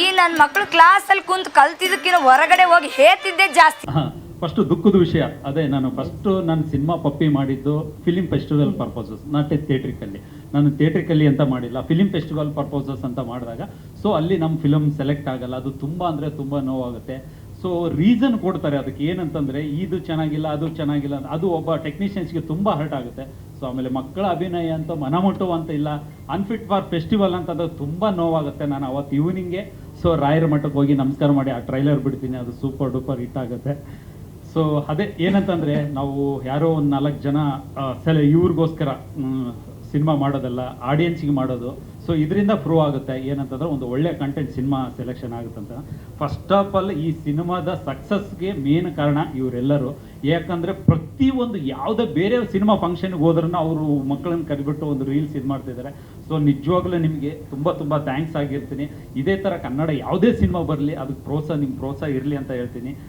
ಈ ನನ್ನ ಕ್ಲಾಸ್ ಕ್ಲಾಸಲ್ಲಿ ಕುಂತು ಕಲ್ತಿದ್ದಕ್ಕಿಂತ ಹೊರಗಡೆ ಹೋಗಿ ಹೇತಿದ್ದೆ ಜಾಸ್ತಿ. ಫಸ್ಟ್ ದುಃಖದ ವಿಷಯ. ಅದೇ ನಾನು ಫಸ್ಟ್ ನಾನು ಸಿನಿಮಾ ಪಪ್ಪಿ ಮಾಡಿದ್ದು film festival purposes not a theatrically ನಾನು ಥಿಯೇಟ್ರಿಕಲ್ಲಿ ಅಂತ ಮಾಡಿಲ್ಲ ಫಿಲಿಂ ಫೆಸ್ಟಿವಲ್ ಪರ್ಪಸಸ್ ಅಂತ ಮಾಡಿದಾಗ ಸೊ ಅಲ್ಲಿ ನಮ್ಮ ಫಿಲಮ್ ಸೆಲೆಕ್ಟ್ ಆಗಲ್ಲ. ಅದು ತುಂಬ ಅಂದರೆ ತುಂಬ ನೋವಾಗುತ್ತೆ. ಸೊ ರೀಸನ್ ಕೊಡ್ತಾರೆ ಅದಕ್ಕೆ. ಏನಂತಂದ್ರೆ, ಇದು ಚೆನ್ನಾಗಿಲ್ಲ, ಅದು ಚೆನ್ನಾಗಿಲ್ಲ ಅಂತ. ಅದು ಒಬ್ಬ ಟೆಕ್ನಿಷಿಯನ್ಸ್ಗೆ ತುಂಬಾ ಹರ್ಟ್ ಆಗುತ್ತೆ. ಸೊ ಆಮೇಲೆ ಮಕ್ಕಳ ಅಭಿನಯ ಅಂತ, ಮನಮುಟ್ಟುವ ಅಂತ ಇಲ್ಲ. ಅನ್ಫಿಟ್ ಫಾರ್ ಫೆಸ್ಟಿವಲ್ ಅಂತ ಅದು ತುಂಬ ನೋವಾಗುತ್ತೆ. ನಾನು ಅವತ್ತು ಈವ್ನಿಂಗೆ ಸೊ ರಾಯರ ಮಠಕ್ಕೆ ಹೋಗಿ ನಮಸ್ಕಾರ ಮಾಡಿ, ಆ ಟ್ರೈಲರ್ ಬಿಡ್ತೀನಿ. ಅದು ಸೂಪರ್ ಡೂಪರ್ ಹಿಟ್ ಆಗುತ್ತೆ. ಸೊ ಅದೇ ಏನಂತಂದ್ರೆ, ನಾವು ಯಾರೋ ಒಂದು ನಾಲ್ಕು ಜನ ಸೆಲೆ ಇವ್ರಿಗೋಸ್ಕರ ಸಿನಿಮಾ ಮಾಡೋದಲ್ಲ ಆಡಿಯನ್ಸ್ಗೆ ಮಾಡೋದು. ಸೊ ಇದರಿಂದ ಪ್ರೂವ್ ಆಗುತ್ತೆ. ಏನಂತಂದ್ರೆ ಒಂದು ಒಳ್ಳೆ ಕಂಟೆಂಟ್ ಸಿನಿಮಾ ಸೆಲೆಕ್ಷನ್ ಆಗುತ್ತಂತ. ಫಸ್ಟ್ ಆಫ್ ಆಲ್ ಈ ಸಿನಿಮಾದ ಸಕ್ಸಸ್ಗೆ ಮೇನ್ ಕಾರಣ ಇವರೆಲ್ಲರೂ. ಯಾಕಂದ್ರೆ ಪ್ರತಿಯೊಂದು ಯಾವುದೇ ಬೇರೆ ಸಿನಿಮಾ ಫಂಕ್ಷನ್ಗೆ ಹೋದ್ರೂ ಅವರು ಮಕ್ಕಳನ್ನ ಕರೆಬಿಟ್ಟು ಒಂದು ರೀಲ್ಸ್ ಇದು ಮಾಡ್ತಿದ್ದಾರೆ ಸೊ ನಿಜವಾಗ್ಲೂ ನಿಮಗೆ ತುಂಬ ತುಂಬ ಥ್ಯಾಂಕ್ಸ್ ಆಗಿರ್ತೀನಿ. ಇದೇ ಥರ ಕನ್ನಡ ಯಾವುದೇ ಸಿನಿಮಾ ಬರಲಿ, ಅದಕ್ಕೆ ಪ್ರೋತ್ಸಾಹ ನಿಮ್ಮ ಪ್ರೋತ್ಸಾಹ ಇರಲಿ ಅಂತ ಹೇಳ್ತೀನಿ.